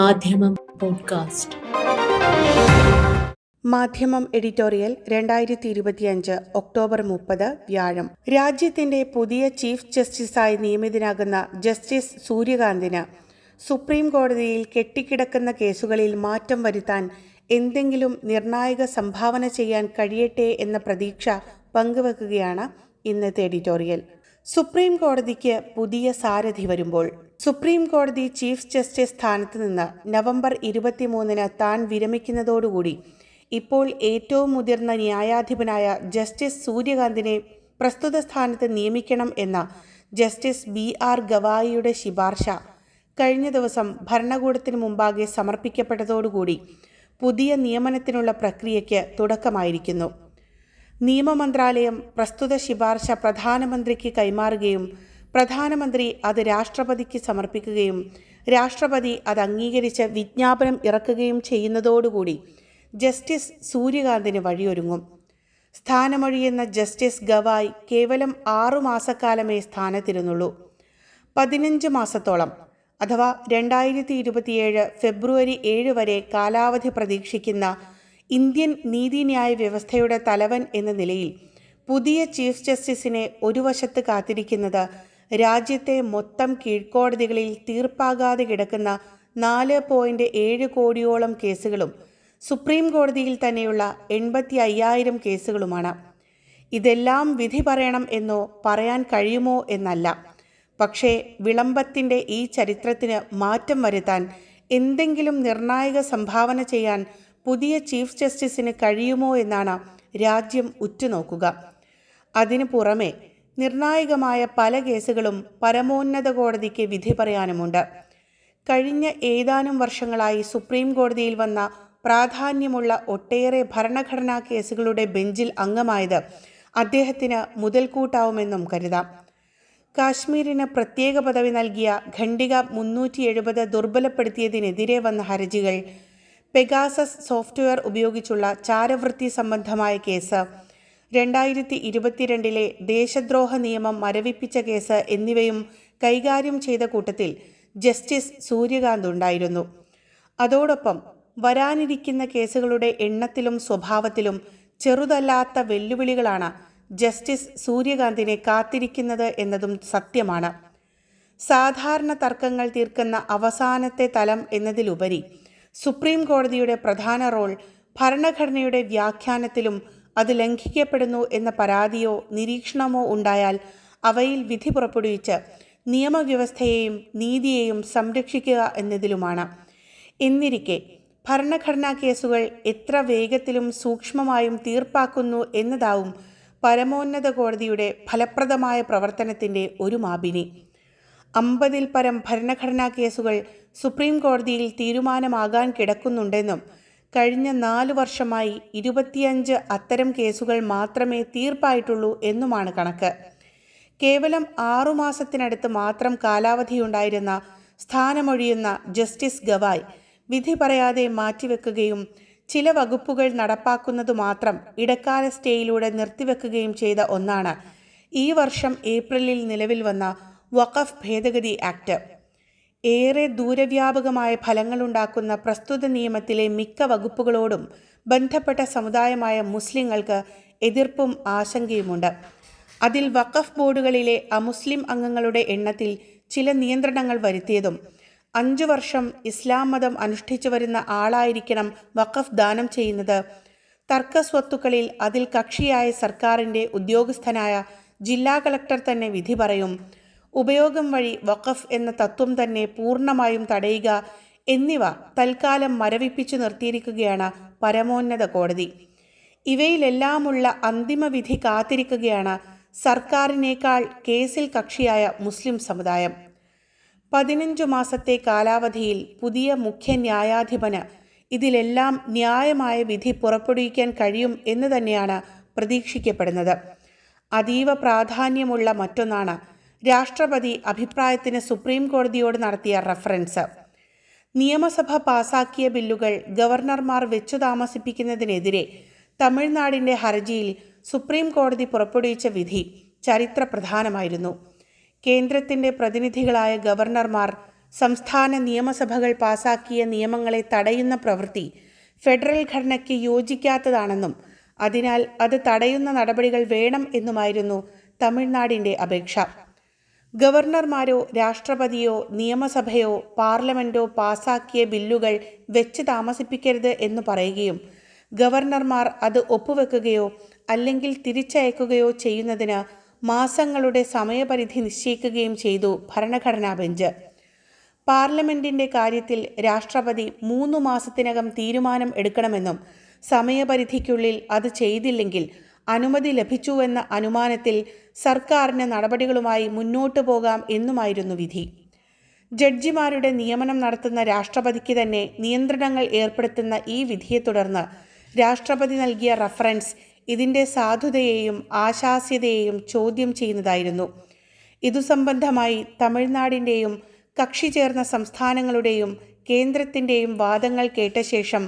മാധ്യമം പോഡ്കാസ്റ്റ്. മാധ്യമം എഡിറ്റോറിയൽ രണ്ടായിരത്തി ഇരുപത്തിയഞ്ച് ഒക്ടോബർ മുപ്പത് വ്യാഴം. രാജ്യത്തിന്റെ പുതിയ ചീഫ് ജസ്റ്റിസായി നിയമിതനാകുന്ന ജസ്റ്റിസ് സൂര്യകാന്തിന് സുപ്രീം കോടതിയിൽ കെട്ടിക്കിടക്കുന്ന കേസുകളിൽ മാറ്റം വരുത്താൻ എന്തെങ്കിലും നിർണായക സംഭാവന ചെയ്യാൻ കഴിയട്ടെ എന്ന പ്രതീക്ഷ പങ്കുവെക്കുകയാണ് ഇന്നത്തെ എഡിറ്റോറിയൽ. സുപ്രീം കോടതിക്ക് പുതിയ സാരഥി വരുമ്പോൾ സുപ്രീം കോടതി ചീഫ് ജസ്റ്റിസ് സ്ഥാനത്ത് നിന്ന് നവംബർ ഇരുപത്തിമൂന്നിന് താൻ വിരമിക്കുന്നതോടുകൂടി ഇപ്പോൾ ഏറ്റവും മുതിർന്ന ന്യായാധിപനായ ജസ്റ്റിസ് സൂര്യകാന്തിനെ പ്രസ്തുത സ്ഥാനത്ത് നിയമിക്കണം എന്ന ജസ്റ്റിസ് ബി ആർ ഗവായിയുടെ ശിപാർശ കഴിഞ്ഞ ദിവസം ഭരണകൂടത്തിന് മുമ്പാകെ സമർപ്പിക്കപ്പെട്ടതോടുകൂടി പുതിയ നിയമനത്തിനുള്ള പ്രക്രിയയ്ക്ക് തുടക്കമായിരിക്കുന്നു. നിയമമന്ത്രാലയം പ്രസ്തുത ശിപാർശ പ്രധാനമന്ത്രിക്ക് കൈമാറുകയും പ്രധാനമന്ത്രി അത് രാഷ്ട്രപതിക്ക് സമർപ്പിക്കുകയും രാഷ്ട്രപതി അത് അംഗീകരിച്ച് വിജ്ഞാപനം ഇറക്കുകയും ചെയ്യുന്നതോടുകൂടി ജസ്റ്റിസ് സൂര്യകാന്തിന് വഴിയൊരുങ്ങും. സ്ഥാനമൊഴിയുന്ന ജസ്റ്റിസ് ഗവായ് കേവലം ആറുമാസക്കാലമേ സ്ഥാനത്തിരുന്നുള്ളൂ. പതിനഞ്ച് മാസത്തോളം അഥവാ രണ്ടായിരത്തി ഇരുപത്തിയേഴ് ഫെബ്രുവരി ഏഴ് വരെ കാലാവധി പ്രതീക്ഷിക്കുന്ന ഇന്ത്യൻ നീതിന്യായ വ്യവസ്ഥയുടെ തലവൻ എന്ന നിലയിൽ പുതിയ ചീഫ് ജസ്റ്റിസിനെ ഒരു വശത്ത് കാത്തിരിക്കുന്നത് രാജ്യത്തെ മൊത്തം കീഴ്ക്കോടതികളിൽ തീർപ്പാകാതെ കിടക്കുന്ന നാല് പോയിന്റ് ഏഴ് കോടിയോളം കേസുകളും സുപ്രീം കോടതിയിൽ തന്നെയുള്ള എൺപത്തി അയ്യായിരം കേസുകളുമാണ്. ഇതെല്ലാം വിധി പറയണം എന്നോ പറയാൻ കഴിയുമോ എന്നല്ല. പക്ഷേ വിളംബത്തിന്റെ ഈ ചരിത്രത്തിന് മാറ്റം വരുത്താൻ എന്തെങ്കിലും നിർണായക സംഭാവന ചെയ്യാൻ പുതിയ ചീഫ് ജസ്റ്റിസിന് കഴിയുമോ എന്നാണ് രാജ്യം ഉറ്റുനോക്കുക. അതിനു പുറമെ നിർണായകമായ പല കേസുകളും പരമോന്നത കോടതിക്ക് വിധി പറയാനുമുണ്ട്. കഴിഞ്ഞ ഏതാനും വർഷങ്ങളായി സുപ്രീം കോടതിയിൽ വന്ന പ്രാധാന്യമുള്ള ഒട്ടേറെ ഭരണഘടനാ കേസുകളുടെ ബെഞ്ചിൽ അംഗമായത് അദ്ദേഹത്തിന് മുതൽക്കൂട്ടാവുമെന്നും കരുതാം. കാശ്മീരിന് പ്രത്യേക പദവി നൽകിയ ഖണ്ഡിക മുന്നൂറ്റി എഴുപത് ദുർബലപ്പെടുത്തിയതിനെതിരെ വന്ന ഹർജികൾ പെഗാസസ് സോഫ്റ്റ്വെയർ ഉപയോഗിച്ചുള്ള ചാരവൃത്തി സംബന്ധമായ കേസ് രണ്ടായിരത്തി ഇരുപത്തിരണ്ടിലെ ദേശദ്രോഹ നിയമം മരവിപ്പിച്ച കേസ് എന്നിവയും കൈകാര്യം ചെയ്ത കൂട്ടത്തിൽ ജസ്റ്റിസ് സൂര്യകാന്ത് ഉണ്ടായിരുന്നു. അതോടൊപ്പം വരാനിരിക്കുന്ന കേസുകളുടെ എണ്ണത്തിലും സ്വഭാവത്തിലും ചെറുതല്ലാത്ത വെല്ലുവിളികളാണ് ജസ്റ്റിസ് സൂര്യകാന്തിനെ കാത്തിരിക്കുന്നത് എന്നതും സത്യമാണ്. സാധാരണ തർക്കങ്ങൾ തീർക്കുന്ന അവസാനത്തെ തലം എന്നതിലുപരി സുപ്രീം കോടതിയുടെ പ്രധാന റോൾ ഭരണഘടനയുടെ വ്യാഖ്യാനത്തിലും അത് ലംഘിക്കപ്പെടുന്നു എന്ന പരാതിയോ നിരീക്ഷണമോ ഉണ്ടായാൽ അവയിൽ വിധി പുറപ്പെടുവിച്ച് നിയമവ്യവസ്ഥയെയും നീതിയെയും സംരക്ഷിക്കുക എന്നതിലുമാണ്. എന്നിരിക്കെ ഭരണഘടനാ കേസുകൾ എത്ര വേഗത്തിലും സൂക്ഷ്മമായും തീർപ്പാക്കുന്നു എന്നതാവും പരമോന്നത കോടതിയുടെ ഫലപ്രദമായ പ്രവർത്തനത്തിന്റെ ഒരു മാപിനി. അമ്പതിൽ പരം ഭരണഘടനാ കേസുകൾ സുപ്രീം കോടതിയിൽ തീരുമാനമാകാൻ കിടക്കുന്നുണ്ടെന്നും കഴിഞ്ഞ നാല് വർഷമായി ഇരുപത്തിയഞ്ച് അത്തരം കേസുകൾ മാത്രമേ തീർപ്പായിട്ടുള്ളൂ എന്നുമാണ് കണക്ക്. കേവലം ആറുമാസത്തിനടുത്ത് മാത്രം കാലാവധിയുണ്ടായിരുന്ന സ്ഥാനമൊഴിയുന്ന ജസ്റ്റിസ് ഗവായ് വിധി പറയാതെ മാറ്റിവെക്കുകയും ചില വകുപ്പുകൾ നടപ്പാക്കുന്നത് മാത്രം ഇടക്കാല സ്റ്റേയിലൂടെ നിർത്തിവെക്കുകയും ചെയ്ത ഒന്നാണ്. ഈ വർഷം ഏപ്രിലിൽ നിലവിൽ വന്ന വഖഫ് ഭേദഗതി ആക്ട്. ഏറെ ദൂരവ്യാപകമായ ഫലങ്ങളുണ്ടാക്കുന്ന പ്രസ്തുത നിയമത്തിലെ മിക്ക വകുപ്പുകളോടും ബന്ധപ്പെട്ട സമുദായമായ മുസ്ലിങ്ങൾക്ക് എതിർപ്പും ആശങ്കയുമുണ്ട്. അതിൽ വഖഫ് ബോർഡുകളിലെ അമുസ്ലിം അംഗങ്ങളുടെ എണ്ണത്തിൽ ചില നിയന്ത്രണങ്ങൾ വരുത്തിയതും അഞ്ചു വർഷം ഇസ്ലാം മതം അനുഷ്ഠിച്ചു വരുന്ന ആളായിരിക്കണം വഖഫ് ദാനം ചെയ്യുന്നത്. തർക്ക സ്വത്തുക്കളിൽ അതിൽ കക്ഷിയായ സർക്കാരിന്റെ ഉദ്യോഗസ്ഥനായ ജില്ലാ കളക്ടർ തന്നെ വിധി പറയും ഉപയോഗം വഴി വഖഫ് എന്ന തത്വം തന്നെ പൂർണമായും തടയുക എന്നിവ തൽക്കാലം മരവിപ്പിച്ചു നിർത്തിയിരിക്കുകയാണ് പരമോന്നത കോടതി. ഇവയിലെല്ലാമുള്ള അന്തിമ വിധി കാത്തിരിക്കുകയാണ് സർക്കാരിനേക്കാൾ കേസിൽ കക്ഷിയായ മുസ്ലിം സമുദായം. പതിനഞ്ചു മാസത്തെ കാലാവധിയിൽ പുതിയ മുഖ്യ ന്യായാധിപന് ഇതിലെല്ലാം ന്യായമായ വിധി പുറപ്പെടുവിക്കാൻ കഴിയും എന്ന് തന്നെയാണ് പ്രതീക്ഷിക്കപ്പെടുന്നത്. അതീവ പ്രാധാന്യമുള്ള മറ്റൊന്നാണ് രാഷ്ട്രപതി അഭിപ്രായത്തിന് സുപ്രീം കോടതിയോട് നടത്തിയ റഫറൻസ്. നിയമസഭ പാസാക്കിയ ബില്ലുകൾ ഗവർണർമാർ വെച്ചു താമസിപ്പിക്കുന്നതിനെതിരെ തമിഴ്നാടിന്റെ ഹർജിയിൽ സുപ്രീം കോടതി പുറപ്പെടുവിച്ച വിധി ചരിത്ര പ്രധാനമായിരുന്നു കേന്ദ്രത്തിന്റെ പ്രതിനിധികളായ ഗവർണർമാർ സംസ്ഥാന നിയമസഭകൾ പാസാക്കിയ നിയമങ്ങളെ തടയുന്ന പ്രവൃത്തി ഫെഡറൽ ഘടനയ്ക്ക് യോജിക്കാത്തതാണെന്നും അതിനാൽ അത് തടയുന്ന നടപടികൾ വേണം എന്നുമായിരുന്നു തമിഴ്നാടിന്റെ അപേക്ഷ. ഗവർണർമാരോ രാഷ്ട്രപതിയോ നിയമസഭയോ പാർലമെന്റോ പാസാക്കിയ ബില്ലുകൾ വെച്ച് താമസിപ്പിക്കരുത് എന്ന് പറയുകയും ഗവർണർമാർ അത് ഒപ്പുവെക്കുകയോ അല്ലെങ്കിൽ തിരിച്ചയക്കുകയോ ചെയ്യുന്നതിന് മാസങ്ങളുടെ സമയപരിധി നിശ്ചയിക്കുകയും ചെയ്തു ഭരണഘടനാ ബെഞ്ച്. പാർലമെന്റിന്റെ കാര്യത്തിൽ രാഷ്ട്രപതി മൂന്ന് മാസത്തിനകം തീരുമാനം എടുക്കണമെന്നും സമയപരിധിക്കുള്ളിൽ അത് ചെയ്തില്ലെങ്കിൽ അനുമതി ലഭിച്ചുവെന്ന അനുമാനത്തിൽ സർക്കാരിന് നടപടികളുമായി മുന്നോട്ടു പോകാം എന്നുമായിരുന്നു വിധി. ജഡ്ജിമാരുടെ നിയമനം നടത്തുന്ന രാഷ്ട്രപതിക്ക് തന്നെ നിയന്ത്രണങ്ങൾ ഏർപ്പെടുത്തുന്ന ഈ വിധിയെ തുടർന്ന് രാഷ്ട്രപതി നൽകിയ റഫറൻസ് ഇതിന്റെ സാധുതയെയും ആശാസ്യതയെയും ചോദ്യം ചെയ്യുന്നതായിരുന്നു. ഇതു സംബന്ധമായി തമിഴ്നാടിന്റെയും കക്ഷി ചേർന്ന സംസ്ഥാനങ്ങളുടെയും കേന്ദ്രത്തിന്റെയും വാദങ്ങൾ കേട്ട ശേഷം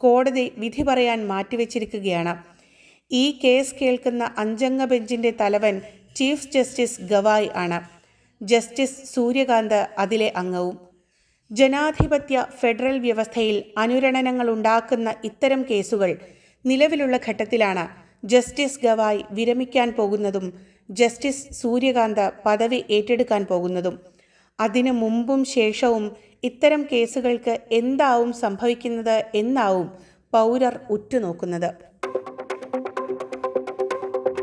കോടതി വിധി പറയാൻ മാറ്റിവെച്ചിരിക്കുകയാണ്. ഈ കേസ് കേൾക്കുന്ന അഞ്ചംഗ ബെഞ്ചിന്റെ തലവൻ ചീഫ് ജസ്റ്റിസ് ഗവായ് ആണ്. ജസ്റ്റിസ് സൂര്യകാന്ത് അതിലെ അംഗവും. ജനാധിപത്യ ഫെഡറൽ വ്യവസ്ഥയിൽ അനുരണനങ്ങൾ ഉണ്ടാക്കുന്ന ഇത്തരം കേസുകൾ നിലവിലുള്ള ഘട്ടത്തിലാണ് ജസ്റ്റിസ് ഗവായ് വിരമിക്കാൻ പോകുന്നതും ജസ്റ്റിസ് സൂര്യകാന്ത് പദവി ഏറ്റെടുക്കാൻ പോകുന്നതും. അതിനു മുമ്പും ശേഷവും ഇത്തരം കേസുകൾക്ക് എന്താവും സംഭവിക്കുന്നത് എന്നാവും പൗരർ ഉറ്റുനോക്കുന്നത്.